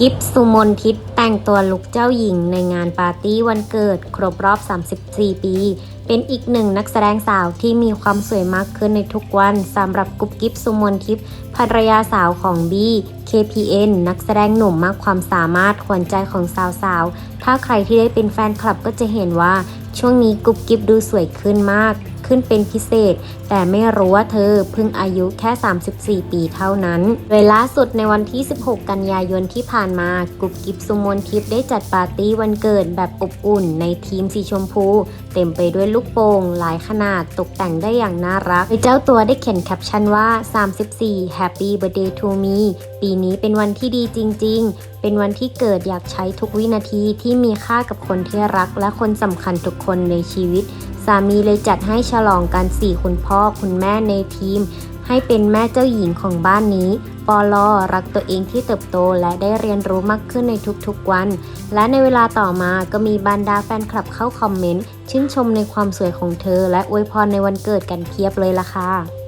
กิฟสุมนทิพย์แต่งตัวลุกเจ้าหญิงในงานปาร์ตี้วันเกิด ครบรอบ 34 ปี เป็นอีกหนึ่งนักแสดงสาวที่มีความสวยมากขึ้นในทุกวันสำหรับกุ๊บกิ๊บสุมนทิพย์ภรรยาสาวของบี KPN นักแสดงหนุ่มมากความสามารถขวัญใจของสาวๆ ถ้าใครที่ได้เป็นแฟนคลับก็จะเห็นว่าช่วงนี้กุ๊บกิ๊บดูสวยขึ้นมาก ขึ้นเป็นพิเศษ แต่ไม่รู้ว่าเธอเพิ่งอายุแค่ 34 ปีเท่านั้น โดยล่าสุดในวันที่ 16 กันยายนที่ผ่านมากุ๊บกิ๊บสุมนทิพย์ได้จัดปาร์ตี้วันเกิดแบบอบอุ่นในทีมสีชมพู เต็มไปด้วยลูกโป่งหลายขนาดตกแต่งได้อย่างน่ารักโดยเจ้าตัวได้เขียนแคปชั่นว่า 34 Happy Birthday to me ปีนี้เป็นวันที่ดีจริง ๆ เป็นวันที่เกิดอยากใช้ทุกวินาทีที่มีค่ากับคนที่รักและคนสำคัญทุกคนในชีวิต สามีเลยจัดให้ฉลองกันสี่คุณพ่อคุณแม่ในทีม ให้เป็นแม่เจ้าหญิงของบ้านนี้ ปอลอรักตัวเองที่เติบโตและได้เรียนรู้มากขึ้นในทุกๆวัน และในเวลาต่อมาก็มีบรรดาแฟนคลับเข้าคอมเมนต์ชื่นชมในความสวยของเธอ และอวยพรในวันเกิดกันเพียบเลยล่ะค่ะ